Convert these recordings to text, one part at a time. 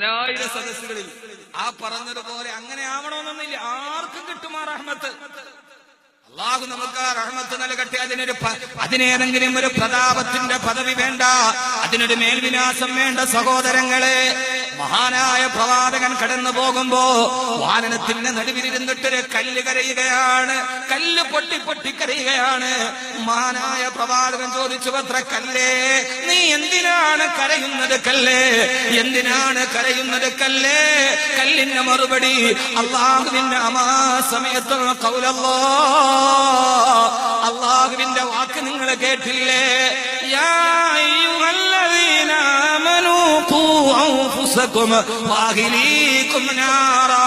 നാലായിരം സദസ്സുകളിൽ. ആ പറഞ്ഞതുപോലെ അങ്ങനെ ആവണമെന്നൊന്നില്ല ആർക്കും കിട്ടും ആ റഹ്മത്ത്. അള്ളാഹു നമുക്ക് ആ റഹ്മത്ത് നൽകട്ടെ. അതിനൊരു അതിനേതെങ്കിലും ഒരു പ്രതാപത്തിന്റെ പദവി വേണ്ട. അതിനൊരു മേൽവിലാസം വേണ്ട സഹോദരങ്ങളെ. മഹാനായ പ്രവാചകൻ കടന്നു പോകുമ്പോ വാനനത്തിന്റെ നടുവിലിരുന്നിട്ടൊരു കല്ല് കരയുകയാണ്. കല്ല് പൊട്ടി പൊട്ടി കരയുകയാണ്. മഹാനായ പ്രവാചകൻ ചോദിച്ചു അത്ര കല്ലേ നീ എന്തിനാണ് കരയുന്നത് കല്ലേ? എന്തിനാണ് കരയുന്നത് കല്ലേ? കല്ലിന്റെ മറുപടി അള്ളാഹുവിന്റെ അമാ സമയത്തുള്ള കൗലല്ലോ. അള്ളാഹുവിന്റെ വാക്ക് നിങ്ങൾ കേട്ടില്ലേ? യാ അയ്യുഹല്ലദീന ആമനൂ ഖൂ അൻഫുസകും വഅഹ്ലീകും നാറാ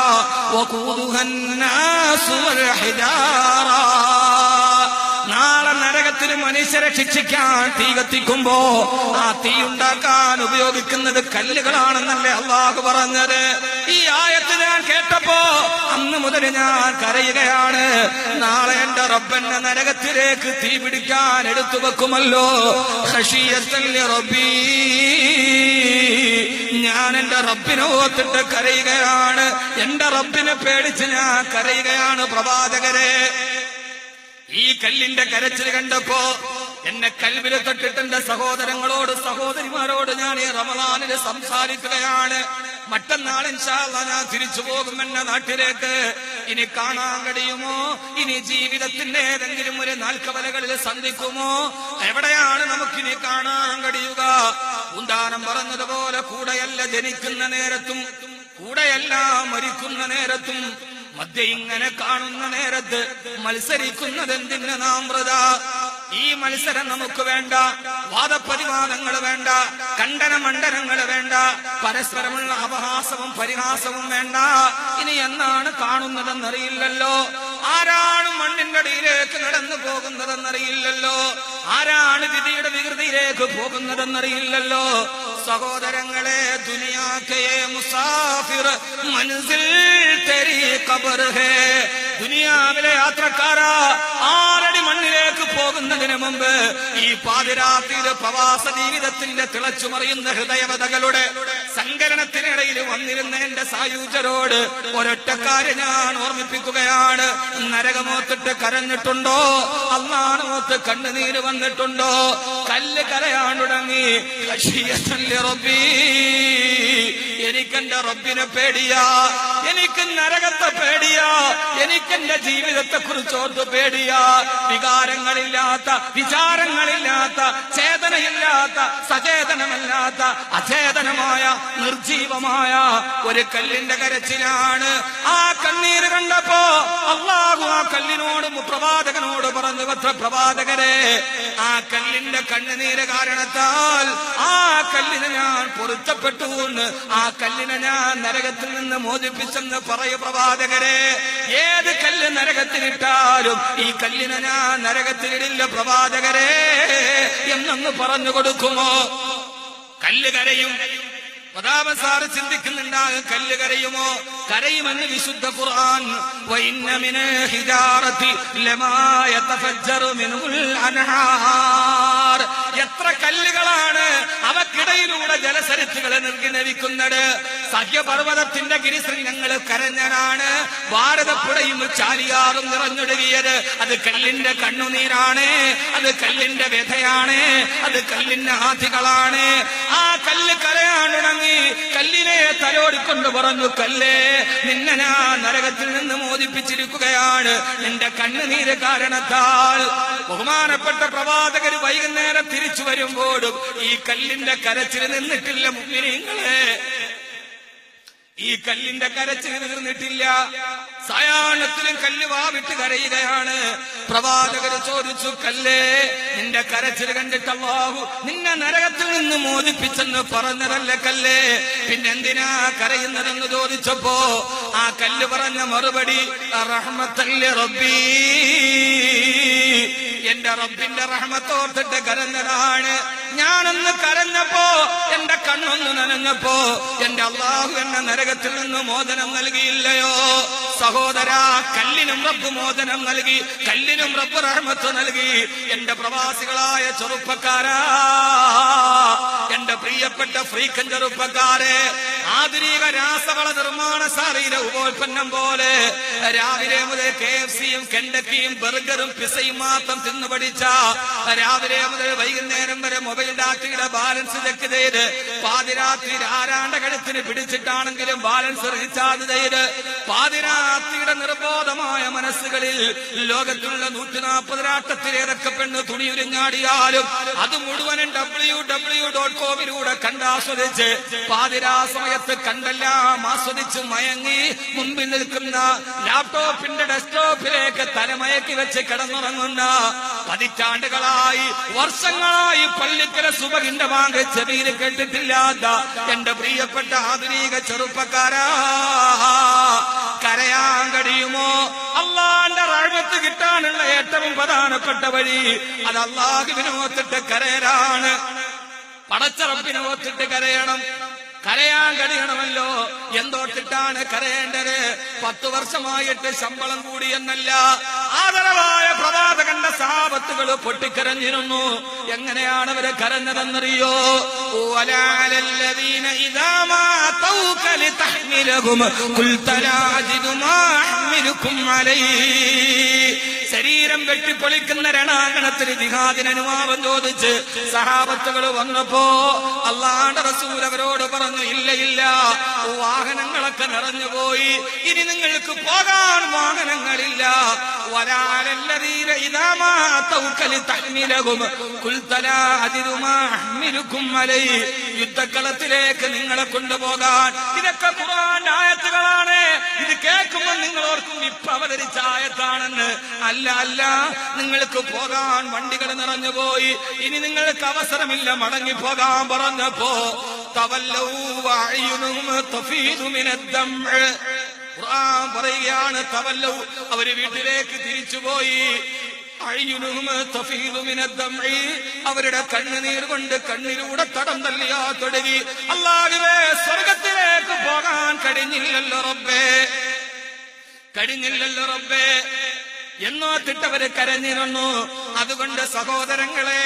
വഖൂദുഹാ الناس والحجارة നാളെ നരകത്തിൽ മനുഷ്യരെ ശിക്ഷിക്കാൻ തീ കത്തിക്കുമ്പോ ആ തീ ഉണ്ടാക്കാൻ ഉപയോഗിക്കുന്നത് കല്ലുകളാണെന്നല്ലേ അള്ളാഹു പറഞ്ഞത് ഈ ആയത്ത് ഞാൻ കേട്ടപ്പോ അന്ന് മുതൽ ഞാൻ കരയുകയാണ് നാളെ എന്റെ റബ്ബന്റെ നരകത്തിലേക്ക് തീ പിടിക്കാൻ എടുത്തു വെക്കുമല്ലോ ഖശിയത്തല്ലി റബ്ബീ ഞാൻ എന്റെ റബ്ബിനെ ഓത്തിട്ട് കരയുകയാണ്. എന്റെ റബ്ബിനെ പേടിച്ച് ഞാൻ കരയുകയാണ് പ്രവാചകരെ. ഈ കല്ലിന്റെ കരച്ചിൽ കണ്ടപ്പോ എന്നെ കൽവിൽ തൊട്ടിട്ട് എന്റെ സഹോദരങ്ങളോട് സഹോദരിമാരോട് ഞാൻ ഈ റമദാനിന് സംസാരിക്കുകയാണ്. മറ്റന്നാൾ ഇൻഷാല്ല ഞാൻ തിരിച്ചു പോകും എന്റെ നാട്ടിലേക്ക്. ഇനി കാണാൻ കഴിയുമോ? ഇനി ജീവിതത്തിന്റെ ഏതെങ്കിലും ഒരു നാൽക്കവലകളിൽ സന്ധിക്കുമോ? എവിടെയാണ് നമുക്കിനി കാണാൻ കഴിയുക? ഉന്താനം പറഞ്ഞതുപോലെ കൂടെയല്ല ജനിക്കുന്ന നേരത്തും കൂടെയല്ല മരിക്കുന്ന നേരത്തും മദ്യ ഇങ്ങനെ കാണുന്ന നേരത്ത് മത്സരിക്കുന്നതെന്തിന് നാം വൃത ഈ മത്സരം നമുക്ക് വേണ്ട വാദപ്രതിവാദങ്ങൾ വേണ്ട കണ്ടന മണ്ഡലങ്ങൾ വേണ്ട പരസ്പരമുള്ള അപഹാസവും പരിഹാസവും വേണ്ട. ഇനി എന്നാണ് കാണുന്നതെന്നറിയില്ലല്ലോ. ആരാണ് മണ്ണിന്റെ അടിയിലേക്ക് നടന്നു പോകുന്നതെന്നറിയില്ലല്ലോ? ആരാണ് വിധിയുടെ വികൃതിയിലേക്ക് പോകുന്നതെന്നറിയില്ലല്ലോ? സഹോദരങ്ങളെ ദുനിയാക്കയെ മുസാഫിർ മനസ്സിൽ തെരി കബർ ദുനിയാവിലെ യാത്രക്കാരാ ആരടി മണ്ണിലേക്ക് പോകുന്നതിന് മുമ്പ് ഈ പാതിരാത്രിയിലെ പ്രവാസ ജീവിതത്തിന്റെ തിളച്ചുമറിയുന്ന ഹൃദയവതകളുടെ സങ്കലനത്തിനിടയിൽ വന്നിരുന്ന എന്റെ സായൂജരോട് ഒരൊറ്റക്കാരെ ഞാൻ ഓർമ്മിപ്പിക്കുകയാണ്. നരകമോത്തിട്ട് കരഞ്ഞിട്ടുണ്ടോ? അന്നാണമോത്ത് കണ്ണുനീര് വന്നിട്ടുണ്ടോ? കല്ല് കരയാൻ തുടങ്ങി. എനിക്കെന്റെ റബ്ബിനെ പേടിയാ എനിക്ക് നരകത്തെ പേടിയാ എനിക്കെന്റെ ജീവിതത്തെ കുറിച്ച് ഓർത്ത് പേടിയാ. വികാരങ്ങളില്ലാത്ത വിചാരങ്ങളില്ലാത്ത ചേതനയില്ലാത്ത സചേതനമല്ലാത്ത അചേതനമായ നിർജീവമായ ഒരു കല്ലിന്റെ കരച്ചിലാണ്. ആ കണ്ണീര് കണ്ടപ്പോ അള്ളാഹു ആ കല്ലിനോട് പ്രവാചകനോട് പറഞ്ഞു പത്ര പ്രവാചകരെ ആ കല്ലിന്റെ കണ്ണുനീര് കാരണത്താൽ ആ കല്ലിനെ ഞാൻ പൊരുത്തപ്പെട്ടു എന്ന് ആ കല്ലിനെ ഞാൻ നരകത്തിൽ നിന്ന് മോചിപ്പിച്ചെന്ന് പറയൂ പ്രവാചകരെ. ഏത് കല്ല് നരകത്തിലിട്ടാലും ഈ കല്ലിനെ ഞാൻ നരകത്തിലിടില്ല പ്രവാചകരെ. എന്നൊന്ന് പറഞ്ഞു കൊടുക്കുമോ? കല്ലുകരയും പ്രതാപൻ സാറ് ചിന്തിക്കുന്നുണ്ടാകും കല്ല് കരയുമോ? കരയുമെന്ന് വിശുദ്ധ ഖുർആൻ എത്ര കല്ലുകളാണ് അവക്കിടയിലൂടെ ജലസരിത്തുകളെ നിർഗിനവിക്കുന്നത് സഹ്യപർവതത്തിന്റെ ഗിരിശൃംഗങ്ങൾ കരഞ്ഞനാണ്. ഭാരതപ്പുഴയും ചാലിയാറും നിറഞ്ഞൊടുകിയത് അത് കല്ലിന്റെ കണ്ണുനീരാണ്. അത് കല്ലിന്റെ വ്യഥയാണ് അത് കല്ലിന്റെ ആധികളാണ്. ആ കല്ല് കലയാണുണങ്ങി കല്ലിനെ തലോടിക്കൊണ്ട് പറഞ്ഞു കല്ലേ നിന്നെ നരകത്തിൽ നിന്ന് മോചിപ്പിച്ചിരിക്കുകയാണ്. നിന്റെ കണ്ണുനീര് കാരണത്താൽ ബഹുമാനപ്പെട്ട പ്രവാചകർ വൈകുന്നേരം തിരിച്ചു വരുമ്പോഴും ഈ കല്ലിന്റെ കരച്ചിൽ നിന്നിട്ടില്ല മുഗ്നിങ്ങളെ ഈ കല്ലിന്റെ കരച്ചിൽ തീർന്നിട്ടില്ല സായാഹ്നത്തിലും കല്ല് വാവിട്ട് കരയുകയാണ്. പ്രവാചകർ ചോദിച്ചു കല്ലേ നിന്റെ കരച്ചിൽ കണ്ടിട്ട് കണ്ടിട്ടല്ലാഹു നിന്നെ നരകത്തിൽ നിന്ന് മോചിപ്പിച്ചെന്ന് പറഞ്ഞതല്ലേ കല്ലേ? പിന്നെന്തിനാ കരയുന്നതെന്ന് ചോദിച്ചപ്പോ ആ കല്ല് പറഞ്ഞ മറുപടി റഹ്മത്തല്ലേ റബ്ബീ. എന്റെ റബ്ബിന്റെ റഹ്മത്തോർത്തിട്ട് കരഞ്ഞതാണ്. ഞാനൊന്ന് കരഞ്ഞപ്പോ എന്റെ കണ്ണൊന്ന് നനഞ്ഞപ്പോ എന്റെ അള്ളാഹു എന്നെ നരകത്തിൽ നിന്ന് മോചനം നൽകിയില്ലയോ? സഹോദര കല്ലിനും റബ്ബ് മോചനം നൽകി കല്ലിനും റബ്ബ് റഹ്മത്ത് നൽകി. എന്റെ പ്രവാസികളായ ചെറുപ്പക്കാരാ എന്റെ പ്രിയപ്പെട്ട ഫ്രീക്കൻ ചെറുപ്പക്കാരെ ആധുനിക രാസവള നിർമ്മാണ ശാലയിലെ ഉപോൽപ്പന്നം പോലെ രാവിലെ മുതൽ കെ എഫ് സിയും കെണ്ടക്കിയും ബർഗറും പിസയും മാത്രം തിന്നു പഠിച്ച രാവിലെ മുതൽ വൈകുന്നേരം വരെ മൊബൈൽ ഡാറ്റയുടെ ബാലൻസ് ചെക്ക് ചെയ്ത് പാതിരാത്രി ആരാണ്ട കഴുത്തിന് പിടിച്ചിട്ടാണെങ്കിലും ബാലൻസ് റീചാർജ് ചെയ്ത് പാതിരാത്രിയുടെ നിർബോധമായ മനസ്സുകളിൽ ലോകത്തുള്ള നൂറ്റി നാൽപ്പത് രാട്ടത്തിലേറൊക്കെ പെണ്ണ് തുണിയുരിഞ്ഞാടിയാലും അത് മുഴുവനും ഡബ്ല്യു ഡബ്ല്യു ഡോട്ട് കോമിലൂടെ കണ്ടാസ്വദിച്ച് പാതിരാ സമയത്ത് കണ്ടെല്ലാം ആസ്വദിച്ച് മയങ്ങി മുമ്പിൽ നിൽക്കുന്ന ലാപ്ടോപ്പിന്റെ ഡെസ്ക്ടോപ്പിലേക്ക് തലമയക്കി വെച്ച് കിടന്നുറങ്ങുന്ന പതിറ്റാണ്ടുകളായി വർഷങ്ങളായി പള്ളിക്കര സുബകിന്റെ വാങ്ക് ചെവിയിൽ കേട്ടിട്ടില്ലാത്ത എന്റെ പ്രിയപ്പെട്ട ആധുനിക ചെറുപ്പക്കാരാ. കരയാൻ കഴിയുമോ? അള്ളാന്റെ റഹ്മത്ത് കിട്ടാനുള്ള ഏറ്റവും പ്രധാനപ്പെട്ട വഴി അത് അള്ളാഹുവിനെ ഓത്തിട്ട് കരയലാണ്. പടച്ചറപ്പിനെ കരയണം. കരയാൻ കഴിയണമല്ലോ. എന്തോട്ടിട്ടാണ് കരയേണ്ടത്. പത്തു വർഷമായിട്ട് ശമ്പളം കൂടി എന്നല്ല. ആദരവായ പ്രവാചകന്റെ സാപത്തുകൾ പൊട്ടിക്കരഞ്ഞിരുന്നു. എങ്ങനെയാണ് അവർ കരഞ്ഞതെന്നറിയോ? ശരീരം വെട്ടിപ്പൊളിക്കുന്ന രണാകണത്തിൽ ജിഹാദിന് അനുവാദം ചോദിച്ച് സഹാബത്തുകൾ വന്നപ്പോ അള്ളാണ്ട് റസൂൽ അവരോട് പറഞ്ഞു ഇല്ല ഇല്ല വാഹനങ്ങളൊക്കെ നിറഞ്ഞുപോയി ഇനി നിങ്ങൾക്ക് പോകാൻ വാഹനങ്ങളില്ല. യുദ്ധക്കളത്തിലേക്ക് നിങ്ങളെ കൊണ്ടുപോകാൻ. ഇതൊക്കെ ഖുർആൻ ആയത്തുകളാണ്. ഇത് കേൾക്കുമ്പോൾ നിങ്ങൾ ഇപ്പൊ അവതരിച്ച അല്ല അല്ല നിങ്ങൾക്ക് പോകാൻ വണ്ടികൾ നിറഞ്ഞു പോയി. ഇനി നിങ്ങൾക്ക് അവസരമില്ല മടങ്ങി പോകാൻ പറഞ്ഞപ്പോ പറയുകയാണ് തവല്ലൗ അവർ വീട്ടിലേക്ക് തിരിച്ചുപോയി അവരുടെ കണ്ണുനീർ കൊണ്ട് കണ്ണിലൂടെ തടം തല്ലിയാ തുടങ്ങി അല്ലാതെ സ്വർഗത്തിലേക്ക് പോകാൻ കഴിഞ്ഞില്ലല്ലോ റബ്ബേ. കഴിഞ്ഞില്ലല്ലോ റബ്ബേ. എന്നോ തിട്ടവര് കരഞ്ഞിരുന്നു. അതുകൊണ്ട് സഹോദരങ്ങളെ